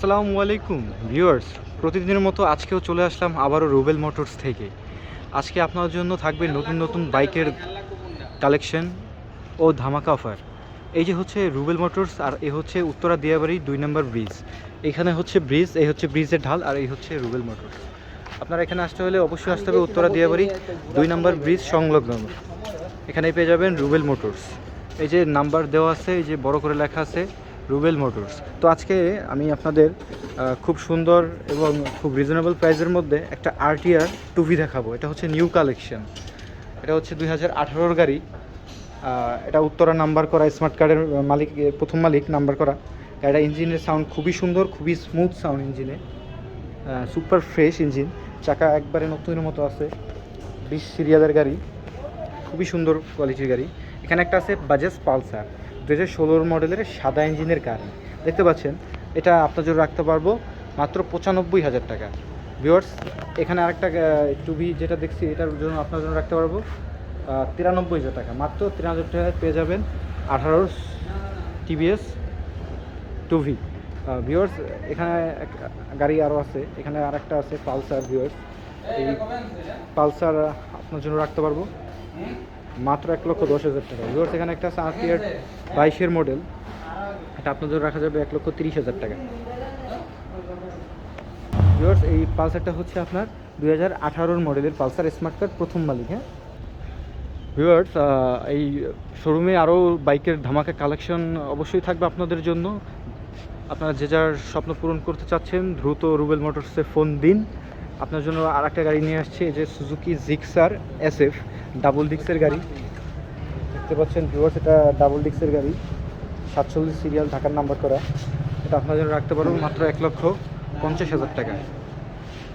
আসসালামু আলাইকুম, ভিউয়ার্স। প্রতিদিনের মতো আজকেও চলে আসলাম আবারও রুবেল মোটরস থেকে। আজকে আপনার জন্য থাকবে নতুন নতুন বাইকের কালেকশন ও ধামাকা অফার। এই যে হচ্ছে রুবেল মোটরস আর এ হচ্ছে উত্তরা দিয়াবাড়ি দুই নম্বর ব্রিজ। এখানে হচ্ছে ব্রিজ, এই হচ্ছে ব্রিজের ঢাল আর এই হচ্ছে রুবেল মোটরস। আপনারা এখানে আসতে হলে অবশ্যই আসতে হবে উত্তরা দিয়াবাড়ি দুই নম্বর ব্রিজ সংলগ্ন। এখানে পেয়ে যাবেন রুবেল মোটরস। এই যে নাম্বার দেওয়া আছে, এই যে বড় করে লেখা আছে রুবেল মোটরস। তো আজকে আমি আপনাদের খুব সুন্দর এবং খুব রিজনেবল প্রাইসের মধ্যে একটা আরটিআর টুভি দেখাবো। এটা হচ্ছে নিউ কালেকশন এটা হচ্ছে দুই হাজার আঠারোর গাড়ি। এটা উত্তরা নাম্বার করা স্মার্ট কার্ডের মালিক, প্রথম মালিক নাম্বার করা। এটা ইঞ্জিনের সাউন্ড খুবই সুন্দর, খুবই স্মুথ সাউন্ড ইঞ্জিনে সুপার ফ্রেশ ইঞ্জিন চাকা একবারে নতুনের মতো আছে। বিশ সিরিয়ালের গাড়ি। খুবই সুন্দর কোয়ালিটির গাড়ি। এখানে একটা আছে বাজাজ পালসার দু হাজার মডেলের সাদা ইঞ্জিনের গাড়ি। দেখতে পাচ্ছেন, এটা আপনার জন্য রাখতে পারব মাত্র পঁচানব্বই হাজার টাকা। ভিওয়ার্স এখানে আরেকটা টুবি যেটা দেখছি, এটার জন্য আপনার জন্য রাখতে পারব তিরানব্বই হাজার টাকা। মাত্র তিরানব্বই টাকায় পেয়ে যাবেন আঠারো টিভিএস টুভি। ভিওয়ার্স এখানে গাড়ি আরও আছে, এখানে আরেকটা আছে পালসার ভিওয়ার্স এই পালসার আপনার জন্য রাখতে পারব। মাত্র এক লক্ষ দশ হাজার টাকা। ভিওর্স এখানে একটা আছে আরটিআর বাইশের মডেল এটা আপনাদের রাখা যাবে এক লক্ষ তিরিশ হাজার টাকা। ভিওর্স এই পালসারটা হচ্ছে আপনার দুই হাজার আঠারোর মডেলের পালসার স্মার্ট কার্ড প্রথম মালিক হ্যাঁ? ভিউয়ার্স এই শোরুমে আরও বাইকের ধামাকা কালেকশন অবশ্যই থাকবে আপনাদের জন্য। আপনারা যে যার স্বপ্ন পূরণ করতে চাচ্ছেন, দ্রুত রুবেল মোটরসে ফোন দিন। আপনার জন্য আর একটা গাড়ি নিয়ে আসছে যে সুজুকি জিক্সার এসএফ ডাবল ডিক্সের গাড়ি। দেখতে পাচ্ছেন ভিউয়ার্স এটা ডাবল ডিক্সের গাড়ি। সাতচল্লিশ সিরিয়াল ঢাকার নাম্বার করা। এটা আপনার জন্য রাখতে পারবেন মাত্র এক লক্ষ পঞ্চাশ হাজার টাকা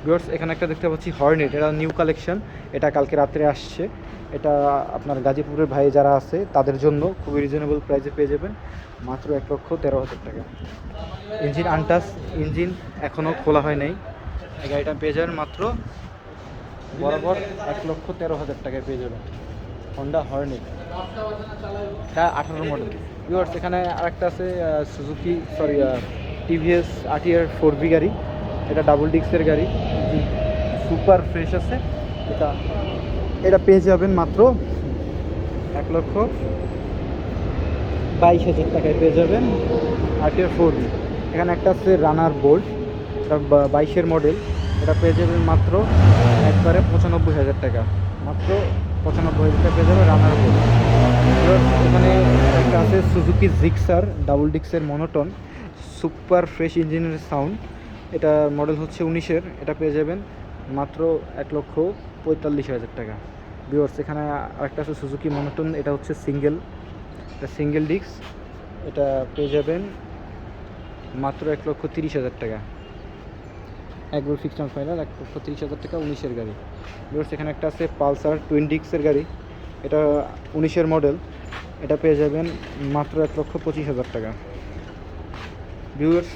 ভিউয়ার্স এখানে একটা দেখতে পাচ্ছি হর্নেট এটা নিউ কালেকশন এটা কালকে রাত্রে আসছে। এটা আপনার গাজীপুরের ভাই যারা আছে, তাদের জন্য খুবই রিজনেবল প্রাইসে পেয়ে যাবেন। মাত্র এক লক্ষ তেরো হাজার টাকা। ইঞ্জিন আনটাস ইঞ্জিন এখনও খোলা হয় নাই। এই গাড়িটা পেয়ে যাবেন মাত্র বরাবর এক লক্ষ তেরো হাজার টাকায় পেয়ে যাবেন। হন্ডা হর্নেট হ্যাঁ আঠারো মডেল ভিউয়ার্স এখানে আরেকটা আছে Suzuki sorry TVS RTR four V গাড়ি। এটা ডাবল ডিক্সের গাড়ি। সুপার ফ্রেশ আছে। এটা এটা পেয়ে যাবেন মাত্র এক লক্ষ বাইশ হাজার টাকায় পেয়ে যাবেন আরটিআর ফোর বি এখানে একটা আছে রানার বোল্ট বাইশের মডেল এটা পেয়ে যাবেন মাত্র একবারে পঁচানব্বই হাজার টাকা। মাত্র পঁচানব্বই হাজার টাকা পেয়ে যাবে রানার বোল্ট এখানে একটা আছে সুজুকি জিক্সার ডাবল ডিক্সের মনোটন সুপার ফ্রেশ ইঞ্জিনের সাউন্ড এটা মডেল হচ্ছে উনিশের এটা পেয়ে যাবেন মাত্র এক লক্ষ পঁয়তাল্লিশ হাজার টাকা। ভিওর্স এখানে আরেকটা আছে সুজুকি মনোটন এটা হচ্ছে সিঙ্গেল এটা সিঙ্গেল ডিক্স এটা পেয়ে যাবেন মাত্র এক লক্ষ তিরিশ হাজার টাকা। একবার ফিক্সড অন ফাইনাল এক লক্ষ তিরিশ হাজার টাকা উনিশের গাড়ি। ভিওর্স এখানে একটা আছে পালসার টুইন ডিক্সের গাড়ি। এটা উনিশের মডেল এটা পেয়ে যাবেন মাত্র এক লক্ষ পঁচিশ হাজার টাকা। ভিউয়ার্স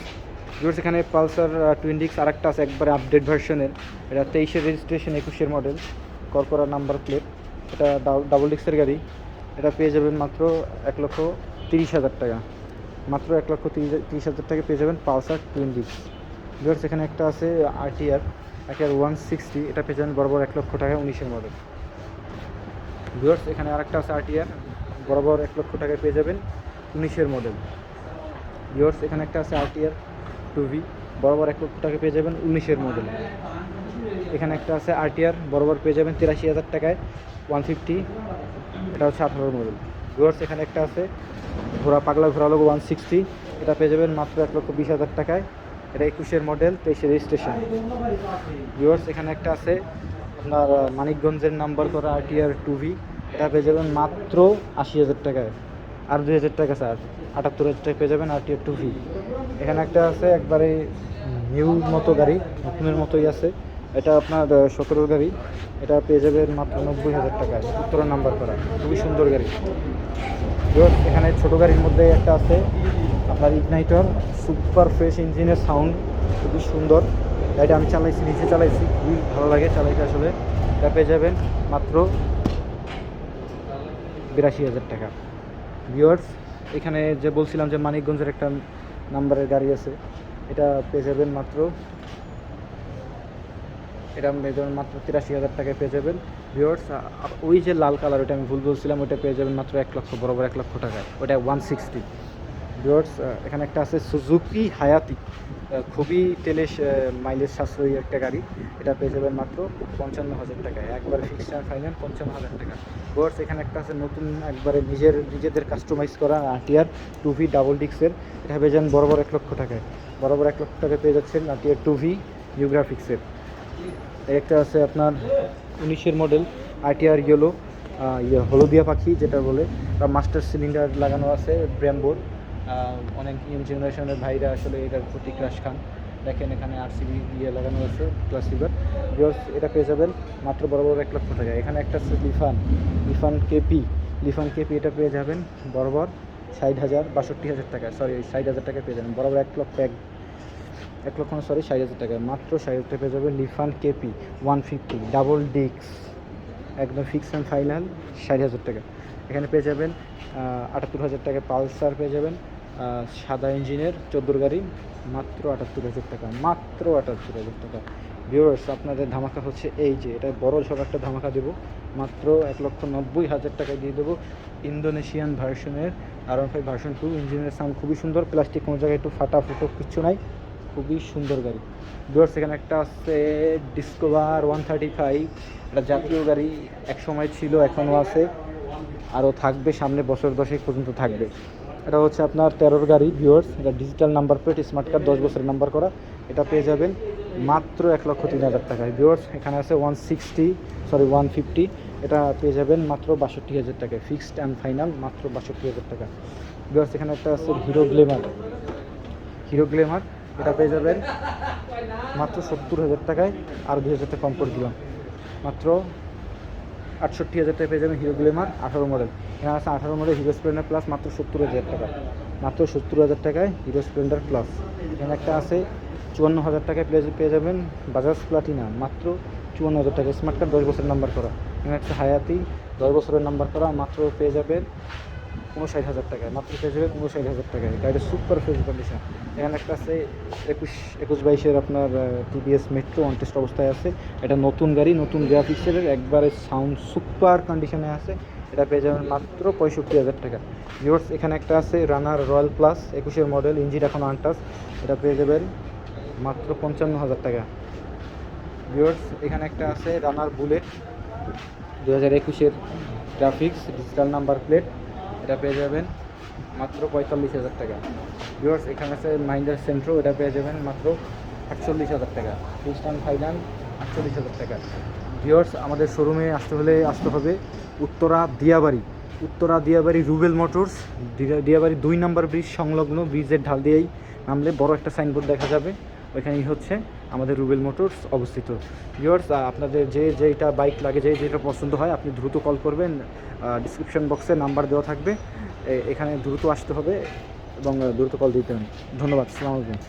ভিউয়ার্স এখানে পালসার টুয়েন্টিক্স আরেকটা আছে, একবারে আপডেট ভার্সনের এটা তেইশের রেজিস্ট্রেশন একুশের মডেল করকরা নাম্বার প্লেট এটা ডাবল ডিক্সের গাড়ি। এটা পেয়ে যাবেন মাত্র এক লক্ষ তিরিশ হাজার টাকা। মাত্র এক লক্ষ তিরিশ তিরিশ হাজার টাকা পেয়ে যাবেন পালসার টুয়েন্টিক্স ভিউয়ার্স এখানে একটা আছে আরটিআর আরটিআর ওয়ান সিক্সটি এটা পেয়ে যাবেন বরাবর এক লক্ষ টাকা উনিশের মডেল ভিউয়ার্স এখানে আরেকটা আছে আরটিআর বরাবর এক লক্ষ টাকায় পেয়ে যাবেন উনিশের মডেল ভিউয়ার্স এখানে একটা আছে আরটিআর টুভি বরাবর এক লক্ষ টাকা পেয়ে যাবেন উনিশের মডেল এখানে একটা আছে আরটিআর বরাবর পেয়ে যাবেন তিরাশি হাজার টাকায় ওয়ান ফিফটি এটা হচ্ছে আঠারোর মডেল ভিউয়ার্স এখানে একটা আছে ঘোড়া, পাগলা ঘোড়া লোক ওয়ান সিক্সটি এটা পেয়ে যাবেন মাত্র এক লক্ষ বিশ হাজার টাকায় এটা একুশের মডেল তেইশে রেজিস্ট্রেশন ভিউয়ার্স এখানে একটা আছে, আপনার মানিকগঞ্জের নাম্বার করা আরটিআর টুভি এটা পেয়ে যাবেন মাত্র আশি হাজার টাকায়। আর দুই হাজার টাকা স্যার আটাত্তর হাজার টাকা পেয়ে যাবেন আরটিআর টুভি এখানে একটা আছে, একবারে নিউ মতো গাড়ি, নতুনের মতোই আছে। এটা আপনার সতেরোর গাড়ি। এটা পেয়ে যাবেন মাত্র নব্বই হাজার টাকায়। উত্তর নাম্বার করা। খুবই সুন্দর গাড়ি। এখানে ছোটো গাড়ির মধ্যে একটা আছে আপনার ইগনাইটর সুপার ফ্রেশ ইঞ্জিনের সাউন্ড খুবই সুন্দর। গাড়িটা আমি চালাইছি নিচে চালাইছি, খুবই ভালো লাগে চালাইতে আসলে। এটা পেয়ে যাবেন মাত্র বিরাশি হাজার টাকা। ভিউয়ার্স এখানে যে বলছিলাম যে মানিকগঞ্জের একটা নাম্বারের গাড়ি আছে, এটা পেয়ে যাবেন মাত্র, এটা যাবেন মাত্র তিরাশি হাজার টাকায় পেয়ে যাবেন। ভিওর্স ওই যে লাল কালার ওটা আমি ভুল বলছিলাম ওটা পেয়ে যাবেন মাত্র এক লক্ষ, বরাবর এক লক্ষ টাকায়। ওটা ওয়ান সিক্সটি ভিওর্স এখানে একটা আছে সুজুকি হায়াতি খুবই তেলে মাইলেজ সাশ্রয়ী একটা গাড়ি। এটা পেয়ে যাবেন মাত্র পঞ্চান্ন হাজার টাকায়। একবার ফিক্সড ফাইনাল পঞ্চান্ন হাজার টাকা। ভিওর্স এখানে একটা আছে নতুন, একবারে নিজের, নিজেদের কাস্টমাইজ করা আরটিআর টু ভি ডাবল ডিক্সের এটা পেয়ে যান বরাবর এক লক্ষ টাকায়। বরাবর এক লক্ষ টাকায় পেয়ে যাচ্ছেন আরটিআর টু ভি নিউগ্রাফিক্সের একটা আছে আপনার উনিশের মডেল আইটিআর ইয়েলো ইয়ে হলদিয়া পাখি যেটা বলে। মাস্টার সিলিন্ডার লাগানো আছে ব্র্যাম্বোর অনেক ইয়ং জেনারেশনের ভাইরা আসলে এটার প্রতি ক্রাশ খান। দেখেন এখানে আরসিবি ইয়ে লাগানো আছে লিভার বিকজ এটা পেয়ে যাবেন, মাত্র বরাবর এক লক্ষ টাকা। এখানে একটা আছে লিফান লিফান কেপি। লিফান কেপি এটা পেয়ে যাবেন বরাবর ষাট হাজার, বাষট্টি হাজার টাকা। সরি ষাট হাজার টাকা পেয়ে যাবেন। বরাবর এক লক্ষ, এক এক লক্ষ সরি ষাট হাজার টাকা। মাত্র ষাট হাজার টাকা পেয়ে যাবে Lifan KP one fifty double ডিক্স একদম ফিক্স অ্যান্ড ফাইনাল ষাট হাজার টাকা। এখানে পেয়ে যাবেন আটাত্তর হাজার টাকা পালসার পেয়ে যাবেন। সাদা ইঞ্জিনের চোদ্দোর গাড়ি, মাত্র আটাত্তর হাজার টাকা, মাত্র আটাত্তর হাজার টাকা। ভিউয়ার্স আপনাদের ধামাকা হচ্ছে এই যে, এটা বড় সড় একটা ধামাকা দেবো। মাত্র এক লক্ষ নব্বই হাজার টাকায় দিয়ে দেবো ইন্দোনেশিয়ান ভার্সনের R one five version two ইঞ্জিনের সাউন্ড খুবই সুন্দর। প্লাস্টিক কোনো জায়গায় একটু ফাটা ফুটো কিচ্ছু নাই, খুবই সুন্দর গাড়ি। ভিউয়ার্স এখানে একটা আছে ডিসকভার ওয়ান থার্টি ফাইভ এটা জাতীয় গাড়ি এক সময় ছিল, এখনও আছে। আরও থাকবে, সামনে বছর দশেক পর্যন্ত থাকবে। এটা হচ্ছে আপনার তেরোর গাড়ি ভিউয়ার্স এটা digital number plate smart card দশ বছরের নাম্বার করা। এটা পেয়ে যাবেন মাত্র এক লক্ষ তিন হাজার টাকায়। ভিউয়ার্স এখানে আছে one sixty sorry one fifty এটা পেয়ে যাবেন মাত্র বাষট্টি হাজার টাকায়। ফিক্সড অ্যান্ড ফাইনাল মাত্র বাষট্টি হাজার টাকা। ভিউয়ার্স এখানে একটা আছে হিরো গ্লেমার হিরো গ্লেমার এটা পেয়ে যাবেন মাত্র সত্তর হাজার টাকায়। আর দুই হাজার টাকা কম করে দিলাম। মাত্র আটষট্টি হাজার টাকা পেয়ে যাবেন হিরো গ্লেমার আঠারো মডেল এখানে আছে আঠারো মডেল হিরো স্প্লেন্ডার প্লাস মাত্র সত্তর হাজার টাকা। মাত্র সত্তর হাজার টাকায় হিরো স্প্লেন্ডার প্লাস এখানে একটা আছে চুয়ান্ন হাজার টাকায় পেয়ে পেয়ে যাবেন বাজাজ প্লাটিনা মাত্র চুয়ান্ন হাজার টাকা স্মার্ট কার্ড দশ বছরের নাম্বার করা। এখানে একটা হায়াতি দশ বছরের নাম্বার করা। মাত্র পেয়ে যাবেন উনষাট হাজার টাকায়, মাত্র পেয়ে যাবেন উনষাট হাজার টাকায়। গাড়িটা সুপার ফ্রেশ কন্ডিশন এখানে একটা আছে একুশ একুশ বাইশের আপনার টিভিএস মেট্রো অনটেস্ট অবস্থায় আছে। এটা নতুন গাড়ি, নতুন গ্রাফিক্সের একবারে সাউন্ড সুপার কন্ডিশনে আছে। এটা পেয়ে যাবেন মাত্র পঁয়ষট্টি হাজার টাকা। ভিউয়ার্স এখানে একটা আছে রানার রয়্যাল প্লাস একুশের মডেল ইঞ্জিন এখন আনটাস এটা পেয়ে যাবেন মাত্র পঞ্চান্ন হাজার টাকা। ভিউয়ার্স এখানে একটা আছে রানার বুলেট দু হাজার একুশের গ্রাফিক্স ডিজিটাল নাম্বার প্লেট এটা পেয়ে যাবেন মাত্র পঁয়তাল্লিশ হাজার টাকা। ভিউয়ার্স এখানে আছে মাইন্ডার সেন্ট্রো এটা পেয়ে যাবেন মাত্র আটচল্লিশ হাজার টাকা। খ্রিস্টান ফাইনাল আটচল্লিশ হাজার টাকা। ভিউয়ার্স আমাদের শোরুমে আসতে হলে আসতে হবে উত্তরা দিয়াবাড়ি। উত্তরা দিয়াবাড়ি রুবেল মোটরস দিয়াবাড়ি দুই নম্বর ব্রিজ সংলগ্ন ব্রিজের ঢাল দিয়েই নামলে বড় একটা সাইনবোর্ড দেখা যাবে। ওইখানেই হচ্ছে আমাদের রুবেল মোটরস অবস্থিত। ভিওয়ার্স আপনাদের যে যেটা বাইক লাগে, যে যেটা পছন্দ হয়, আপনি দ্রুত কল করবেন। ডিসক্রিপশন বক্সে নাম্বার দেওয়া থাকবে। এখানে দ্রুত আসতে হবে এবং দ্রুত কল দিতে হবে। ধন্যবাদ সালাম আলাইকুম।